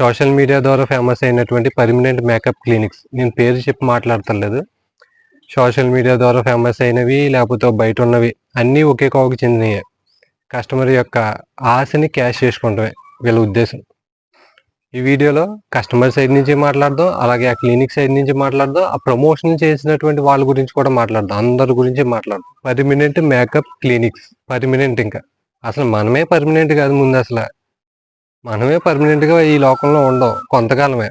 Social media ద్వారా famous అయినటువంటి permanent makeup clinics. నేను పేరు చెప్పి మాట్లాడతలేదు. సోషల్ మీడియా ద్వారా ఫేమస్ అయినవి లేకపోతే బయట ఉన్నవి అన్నీ ఒకే కోవకు చెందినవి కస్టమర్ యొక్క ఆశని క్యాష్ చేసుకుంటమే వీళ్ళ ఉద్దేశం. ఈ వీడియోలో కస్టమర్ సైడ్ నుంచి మాట్లాడదాం అలాగే ఆ క్లినిక్ సైడ్ నుంచి మాట్లాడదాం ఆ ప్రమోషన్ చేసినటువంటి వాళ్ళ గురించి కూడా మాట్లాడదాం అందరి గురించి మాట్లాడదాం. పర్మినెంట్ మేకప్ క్లినిక్స్ పర్మినెంట్ ఇంకా. అసలు మనమే పర్మినెంట్ కాదు ముందు అసలు. మనమే పర్మనెంట్గా ఈ లోకంలో ఉండవు కొంతకాలమే.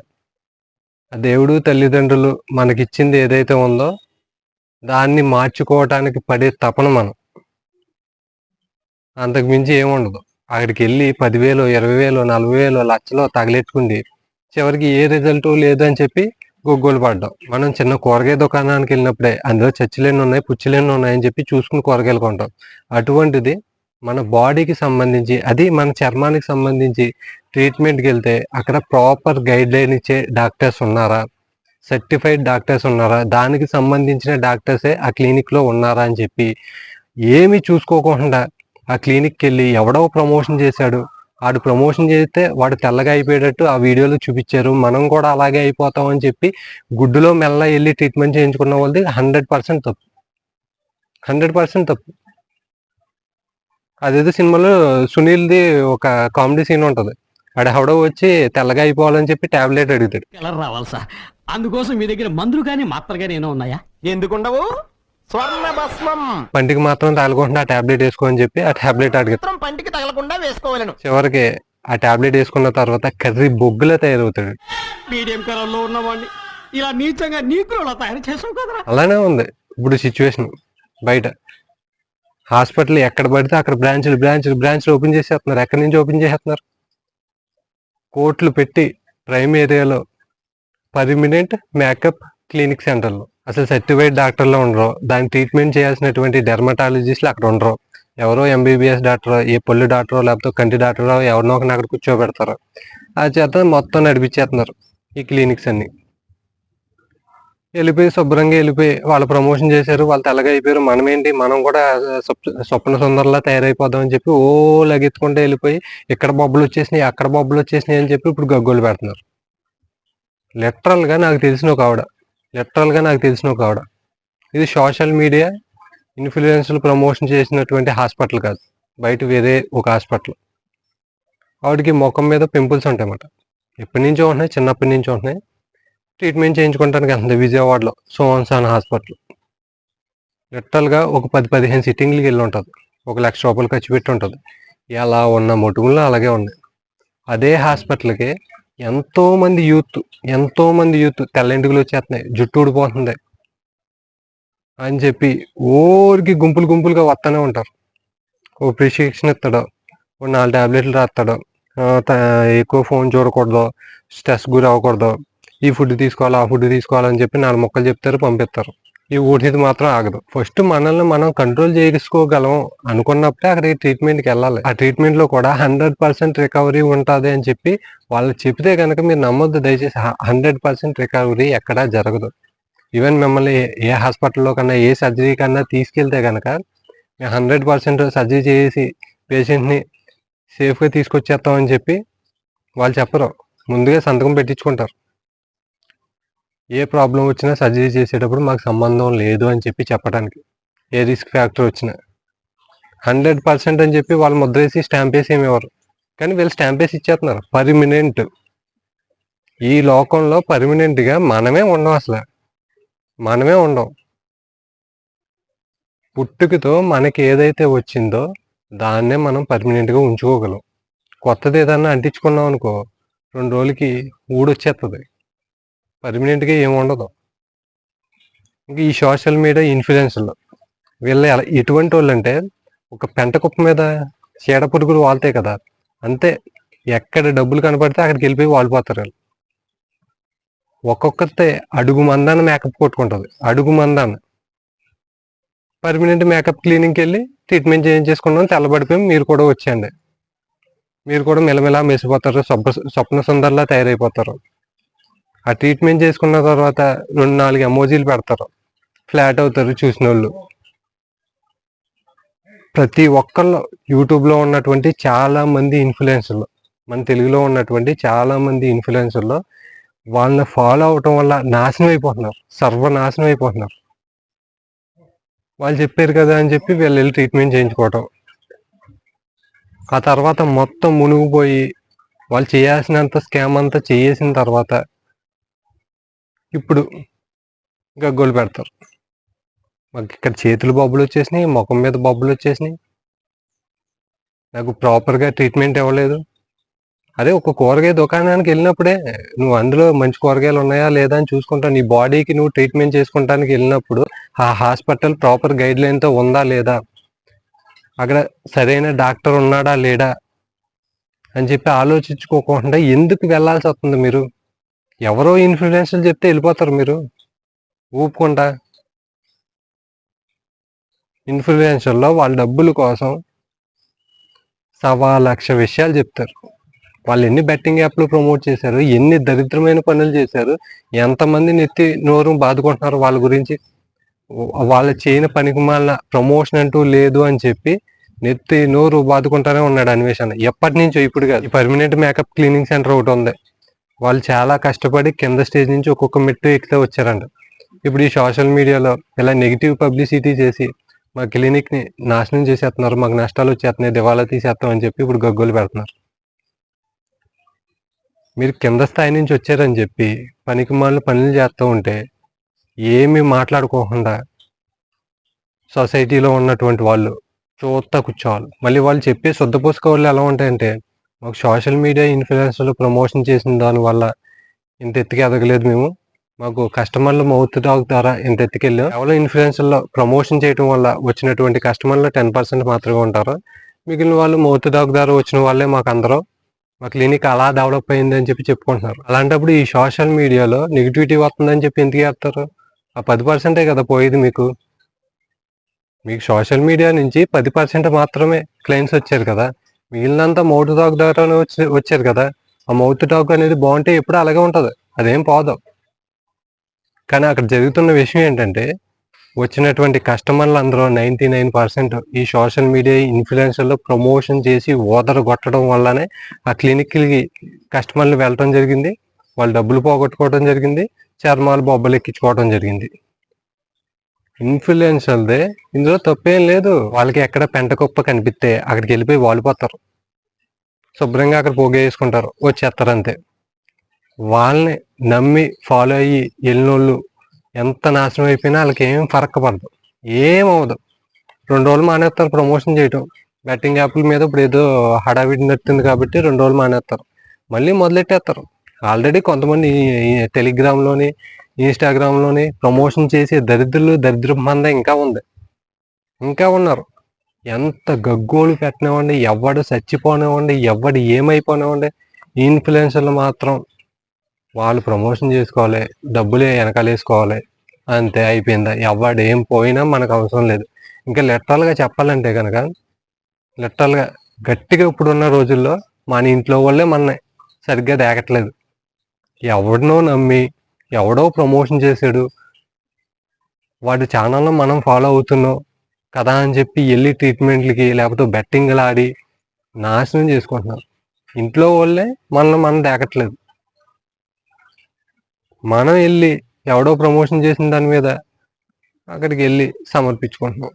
ఆ దేవుడు తల్లిదండ్రులు మనకిచ్చింది ఏదైతే ఉందో దాన్ని మార్చుకోవటానికి పడే తపన మనం. అంతకు మించి ఏముండదు అక్కడికి వెళ్ళి పదివేలు ఇరవై వేలు నలభై వేలు లక్షలో తగలెట్టుకుంది. చివరికి ఏ రిజల్ట్ లేదు అని చెప్పి గొగ్గోలు పడ్డాం. మనం చిన్న కూరగాయ దుకాణానికి వెళ్ళినప్పుడే అందులో చచ్చిలేని ఉన్నాయి పుచ్చిలేని ఉన్నాయని చెప్పి చూసుకుని కూరగాయలు కొంటాం. అటువంటిది మన బాడీకి సంబంధించి అది మన చర్మానికి సంబంధించి ట్రీట్మెంట్కి వెళ్తే అక్కడ ప్రాపర్ గైడ్ లైన్ ఇచ్చే డాక్టర్స్ ఉన్నారా? సర్టిఫైడ్ డాక్టర్స్ ఉన్నారా? దానికి సంబంధించిన డాక్టర్సే ఆ క్లినిక్లో ఉన్నారా అని చెప్పి ఏమి చూసుకోకుండా ఆ క్లినిక్కి వెళ్ళి ఎవడో ప్రమోషన్ చేశాడు. వాడు ప్రమోషన్ చేస్తే వాడు తెల్లగా అయిపోయేటట్టు ఆ వీడియోలో చూపించారు. మనం కూడా అలాగే అయిపోతాం అని చెప్పి గుడ్డులో మెల్ల వెళ్ళి ట్రీట్మెంట్ చేయించుకున్న వాళ్ళది హండ్రెడ్ పర్సెంట్ తప్పు. హండ్రెడ్ పర్సెంట్ తప్పు. అదేదో సినిమాలో సునీల్ది ఒక కామెడీ సీన్ ఉంటది. ఎవడో వచ్చి తెల్లగా అయిపోవాలని చెప్పి టాబ్లెట్ అడుగుతాడు. కలర్ రావాలి సార్. అందుకోసం మీ దగ్గర మందులు కానీ మాత్రలు కానీ ఏమైనా ఉన్నాయా? ఎందుకుండవు? స్వర్ణ భస్మం. పంటికి మాత్రం తగలకుండా ఆ టాబ్లెట్ వేసుకో అని చెప్పి ఆ టాబ్లెట్ అడుగుతాడు మాత్రం పంటికి తగలకుండా వేసుకోవాలను. చివరికి ఆ టాబ్లెట్ వేసుకున్న తర్వాత కర్రీ బొగ్గులా తయారవుతాడు. మీడియం కలర్లో ఉన్నవాడిని ఇలా నీచంగా నీకు తయారు చేసావు కదరా. అలానే ఉంది. ఇప్పుడు సిచ్యువేషన్ బయట. హాస్పిటల్ ఎక్కడ పడితే అక్కడ బ్రాంచ్లు బ్రాంచ్లు బ్రాంచ్లు ఓపెన్ చేసేస్తున్నారు. ఎక్కడి నుంచి ఓపెన్ చేసేస్తున్నారు? కోట్లు పెట్టి ప్రైమ్ ఏరియాలో పర్మినెంట్ మేకప్ క్లినిక్ సెంటర్లు. అసలు సర్టిఫైడ్ డాక్టర్లు ఉండరు. దాని ట్రీట్మెంట్ చేయాల్సినటువంటి డెర్మటాలజిస్టులు అక్కడ ఉండరు. ఎవరో ఎంబీబీఎస్ డాక్టర్ ఏ పళ్ళు డాక్టరో లేకపోతే కంటి డాక్టర్ ఎవరినో ఒకరిని అక్కడ కూర్చోబెడతారు. ఆ చేత మొత్తం నడిపించేస్తున్నారు ఈ క్లినిక్స్ అన్ని. వెళ్ళిపోయి శుభ్రంగా వెళ్ళిపోయి వాళ్ళు ప్రమోషన్ చేశారు వాళ్ళు తెల్లగా అయిపోయారు. మనం ఏంటి మనం కూడా స్వప్న సుందరలా తయారైపోదాం అని చెప్పి ఓ లగెత్తుకుంటే వెళ్ళిపోయి ఇక్కడ బొబ్బలు వచ్చేసినాయి అక్కడ బొబ్బలు వచ్చేసినాయి అని చెప్పి ఇప్పుడు గగ్గోలు పెడుతున్నారు. లిటరల్గా నాకు తెలిసిన ఒక ఆవిడ. లిటరల్గా నాకు తెలిసిన ఒక ఆవిడ. ఇది సోషల్ మీడియా ఇన్ఫ్లుయెన్స్లు ప్రమోషన్ చేసినటువంటి హాస్పిటల్ కాదు. బయట వేరే ఒక హాస్పిటల్. ఆవిడకి ముఖం మీద పింపుల్స్ ఉంటాయన్నమాట. ఎప్పటి నుంచో ఉంటున్నాయి చిన్నప్పటి నుంచో ఉంటున్నాయి. ట్రీట్మెంట్ చేయించుకోవడానికి వెళ్తుంది విజయవాడలో సోన్సాన్ హాస్పిటల్. లిటరల్గా ఒక పది పదిహేను సిట్టింగ్లకి వెళ్ళి ఉంటుంది. ఒక లక్ష రూపాయలు ఖర్చు పెట్టి ఉంటుంది. ఎలా ఉన్న మొటుములు అలాగే ఉన్నాయి అదే హాస్పిటల్కి ఎంతో మంది యూత్ ఎంతో మంది యూత్ తెల్లంటికలు వచ్చేస్తున్నాయి. జుట్టు ఊడిపోతుంది. అని చెప్పి ఊరికి గుంపులు గుంపులుగా వస్తూనే ఉంటారు. ఓ ప్రిస్క్రిప్షన్ ఇస్తాడు ఓ నాలుగు టాబ్లెట్లు రాస్తాడు త- ఎక్కువ ఫోన్ చూడకూడదు స్ట్రెస్ గురి అవ్వకూడదు ఈ ఫుడ్ తీసుకోవాలి ఆ ఫుడ్ తీసుకోవాలని చెప్పి నాలుగు మొక్కలు చెప్తారు పంపిస్తారు. ఈ ఊటిది మాత్రం ఆగదు. ఫస్ట్ మనల్ని మనం కంట్రోల్ చేసుకోగలం అనుకున్నప్పుడే అక్కడికి ట్రీట్మెంట్కి వెళ్ళాలి. ఆ ట్రీట్మెంట్లో కూడా హండ్రెడ్ పర్సెంట్ రికవరీ ఉంటుంది అని చెప్పి వాళ్ళు చెప్తే కనుక మీరు నమ్మొద్దు. దయచేసి హండ్రెడ్ పర్సెంట్ రికవరీ ఎక్కడా జరగదు. ఈవెన్ మిమ్మల్ని ఏ హాస్పిటల్లో కన్నా ఏ సర్జరీ కన్నా తీసుకెళ్తే కనుక మేము హండ్రెడ్ పర్సెంట్ సర్జరీ చేసి పేషెంట్ని సేఫ్గా తీసుకొచ్చేస్తామని చెప్పి వాళ్ళు చెప్పరు. ముందుగా సంతకం పెట్టించుకుంటారు. ఏ ప్రాబ్లం వచ్చినా సర్జరీ చేసేటప్పుడు మాకు సంబంధం లేదు అని చెప్పి చెప్పడానికి ఏ రిస్క్ ఫ్యాక్టర్ వచ్చినా. హండ్రెడ్ పర్సెంట్ అని చెప్పి వాళ్ళు ముద్ర వేసి స్టాంప్ వేసి ఏమి కానీ వీళ్ళు స్టాంప్ వేసి ఇచ్చేస్తున్నారు. పర్మినెంట్. ఈ లోకంలో పర్మినెంట్గా మనమే ఉండం అసలు. మనమే ఉండం. పుట్టుకతో మనకి ఏదైతే వచ్చిందో దాన్నే మనం పర్మనెంట్గా ఉంచుకోగలం. కొత్తది ఏదన్నా అంటించుకున్నాం అనుకో రెండు రోజులకి ఊడొచ్చేస్తుంది పర్మనెంట్గా ఏమి ఉండదు. ఇంకా ఈ సోషల్ మీడియా ఇన్ఫ్లుయెన్సర్లు వీళ్ళు ఎలా ఎటువంటి వాళ్ళు అంటే ఒక పెంట కుప్ప మీద చీడ పురుగులు వాళ్తాయి కదా అంతే. ఎక్కడ డబ్బులు కనపడితే అక్కడికి వెళ్ళిపోయి వాలిపోతారు వాళ్ళు. ఒక్కొక్కరితే అడుగు మందాన్ని మేకప్ కొట్టుకుంటుంది. అడుగు మందాన. పర్మనెంట్ మేకప్ క్లీనింగ్కి వెళ్ళి ట్రీట్మెంట్ చేయించేసుకున్నాం తెల్లబడిపోయి మీరు కూడా వచ్చేయండి. మీరు కూడా మెలమెలా మెసిపోతారు స్వప్న స్వప్న సుందర్లా తయారైపోతారు. ఆ ట్రీట్మెంట్ చేసుకున్న తర్వాత రెండు నాలుగు ఎమోజీలు పెడతారు. ఫ్లాట్ అవుతారు చూసిన వాళ్ళు ప్రతి ఒక్కళ్ళు యూట్యూబ్లో ఉన్నటువంటి చాలా మంది ఇన్ఫ్లుయెన్సర్లు మన తెలుగులో ఉన్నటువంటి చాలా మంది ఇన్ఫ్లుయెన్సర్లో వాళ్ళని ఫాలో అవటం వల్ల నాశనం అయిపోతున్నారు. సర్వనాశనం అయిపోతున్నారు. వాళ్ళు చెప్పారు కదా అని చెప్పి వీళ్ళు వెళ్ళి ట్రీట్మెంట్ చేయించుకోవటం. ఆ తర్వాత మొత్తం మునిగిపోయి వాళ్ళు చేయాల్సినంత స్కామ్ అంతా చేసిన తర్వాత ఇప్పుడు గగ్గోలు పెడతారు. మాకు ఇక్కడ చేతులు బొబ్బులు వచ్చేసినాయి ముఖం మీద బొబ్బులు వచ్చేసినాయి. నాకు ప్రాపర్గా ట్రీట్మెంట్ ఇవ్వలేదు. అదే ఒక కూరగాయ దుకాణానికి వెళ్ళినప్పుడే నువ్వు అందులో మంచి కూరగాయలు ఉన్నాయా లేదా అని చూసుకుంటా నీ బాడీకి నువ్వు ట్రీట్మెంట్ చేసుకుంటానికి వెళ్ళినప్పుడు ఆ హాస్పిటల్ ప్రాపర్ గైడ్ లైన్తో ఉందా లేదా? అక్కడ సరైన డాక్టర్ ఉన్నాడా లేడా అని చెప్పి ఆలోచించుకోకుండా ఎందుకు వెళ్ళాల్సి వస్తుంది మీరు? ఎవరో ఇన్ఫ్లుయెన్సర్లు చెప్తే వెళ్ళిపోతారు మీరు. ఊపుకుంటా. ఇన్ఫ్లుయెన్షియల్లో వాళ్ళ డబ్బుల కోసం సవా లక్ష విషయాలు చెప్తారు. వాళ్ళు ఎన్ని బెట్టింగ్ యాప్లు ప్రమోట్ చేశారు ఎన్ని దరిద్రమైన పనులు చేశారు ఎంతమంది నెత్తి నోరు బాదుకుంటున్నారు వాళ్ళ గురించి. వాళ్ళ చేయని పనికి మళ్ళ ప్రమోషన్ అంటూ లేదు అని చెప్పి నెత్తి నోరు బాదుకుంటానే ఉన్నాడు అన్వేషణ. ఎప్పటి నుంచో ఇప్పుడు కాదు. పర్మనెంట్ మేకప్ క్లీనింగ్ సెంటర్ ఒకటి ఉంది. వాళ్ళు చాలా కష్టపడి కింద స్టేజ్ నుంచి ఒక్కొక్క మెట్టు ఎక్కితే వచ్చారంట. ఇప్పుడు ఈ సోషల్ మీడియాలో ఇలా నెగిటివ్ పబ్లిసిటీ చేసి మా క్లినిక్ని నాశనం చేసేస్తున్నారు మాకు నష్టాలు వచ్చేస్తున్నాయి దివాళా తీసేస్తాం అని చెప్పి ఇప్పుడు గగ్గోలు పెడుతున్నారు. మీరు కింద స్థాయి నుంచి వచ్చారని చెప్పి పనికి మాలిన పనులు చేస్తూ ఉంటే ఏమీ మాట్లాడుకోకుండా సొసైటీలో ఉన్నటువంటి వాళ్ళు చూస్తా కూర్చోవాలి. మళ్ళీ వాళ్ళు చెప్పే శుద్ధపోసుకోవాలి ఎలా ఉంటాయంటే మాకు సోషల్ మీడియా ఇన్ఫ్లుయెన్సర్లు ప్రమోషన్ చేసిన దానివల్ల ఇంత ఎత్తుకి ఎదగలేదు మేము. మాకు కస్టమర్లు మౌత్ టాక్ ద్వారా ఇంత ఎత్తుకెళ్ళాం కేవలం ఇన్ఫ్లుయెన్సర్లో ప్రమోషన్ చేయడం వల్ల వచ్చినటువంటి కస్టమర్లు టెన్ పర్సెంట్ మాత్రమే ఉంటారు. మిగిలిన వాళ్ళు మౌత్ టాక్ ద్వారా వచ్చిన వాళ్ళే మాకు అందరూ. మా క్లినిక్ అలా డెవలప్ అయింది అని చెప్పి చెప్పుకుంటున్నారు. అలాంటప్పుడు ఈ సోషల్ మీడియాలో నెగిటివిటీ వస్తుందని చెప్పి ఎందుకు చేస్తారు ఆ పది పర్సెంటే కదా పోయేది మీకు. మీకు సోషల్ మీడియా నుంచి పది పర్సెంట్ మాత్రమే క్లయింట్స్ వచ్చారు కదా. వీళ్ళంతా మౌత్ టాక్ ద్వారా వచ్చి వచ్చారు కదా. ఆ మౌత్ టాక్ అనేది బాగుంటే ఎప్పుడు అలాగే ఉంటుంది. అదేం పోదు. కానీ అక్కడ జరుగుతున్న విషయం ఏంటంటే వచ్చినటువంటి కస్టమర్లు అందరూ నైంటీ నైన్ పర్సెంట్ ఈ సోషల్ మీడియా ఇన్ఫ్లుయెన్సర్లో ప్రమోషన్ చేసి ఓదర కొట్టడం వల్లనే ఆ క్లినిక్కి కస్టమర్లు వెళ్ళటం జరిగింది. వాళ్ళు డబ్బులు పోగొట్టుకోవడం జరిగింది. చర్మాలు బొబ్బలు ఎక్కించుకోవడం జరిగింది. ఇన్ఫ్లుయెన్సర్దే. ఇందులో తప్పేం లేదు. వాళ్ళకి ఎక్కడ పెంట కుప్ప కనిపిస్తే అక్కడికి వెళ్ళిపోయి వాలిపోతారు. శుభ్రంగా అక్కడ పోగేసుకుంటారు. వచ్చేస్తారు అంతే. వాళ్ళని నమ్మి ఫాలో అయ్యి వెళ్ళినోళ్ళు ఎంత నాశనం అయిపోయినా వాళ్ళకి ఏం ఫరక్ పడదు. ఏమవదు రెండు రోజులు మానేస్తారు ప్రమోషన్ చేయటం. బెట్టింగ్ యాప్ల మీద ఇప్పుడు ఏదో హడావిడి నడుతుంది కాబట్టి రెండు రోజులు మానేస్తారు. మళ్ళీ మొదలెట్టేస్తారు. ఆల్రెడీ కొంతమంది టెలిగ్రామ్లోని ఇన్స్టాగ్రామ్లోని ప్రమోషన్ చేసే దరిద్రులు దరిద్ర మంద ఇంకా ఉంది. ఇంకా ఉన్నారు. ఎంత గగ్గోలు పెట్టనివ్వండి ఎవడు చచ్చిపోనివ్వండి ఎవడు ఏమైపోనివ్వండి ఇన్ఫ్లుయెన్సర్లు మాత్రం వాళ్ళు ప్రమోషన్ చేసుకోవాలి డబ్బులే వెనకాలేసుకోవాలి అంతే అయిపోయిందా? ఎవడు ఏం పోయినా మనకు అవసరం లేదు. ఇంకా లిటరల్గా చెప్పాలంటే కనుక లిటరల్గా గట్టిగా ఇప్పుడున్న రోజుల్లో మన ఇంట్లో వాళ్ళే మన సరిగ్గా దేకట్లేదు. ఎవరినో నమ్మి ఎవడో ప్రమోషన్ చేశాడు. వాడి ఛానల్లో మనం ఫాలో అవుతున్నాం. కదా అని చెప్పి వెళ్ళి ట్రీట్మెంట్లకి లేకపోతే బెట్టింగ్లు ఆడి నాశనం చేసుకుంటున్నాం. ఇంట్లో వాళ్ళే మనల్ని మనం దేకట్లేదు మనం వెళ్ళి ఎవడో ప్రమోషన్ చేసిన దాని మీద అక్కడికి వెళ్ళి సమర్పించుకుంటున్నాం.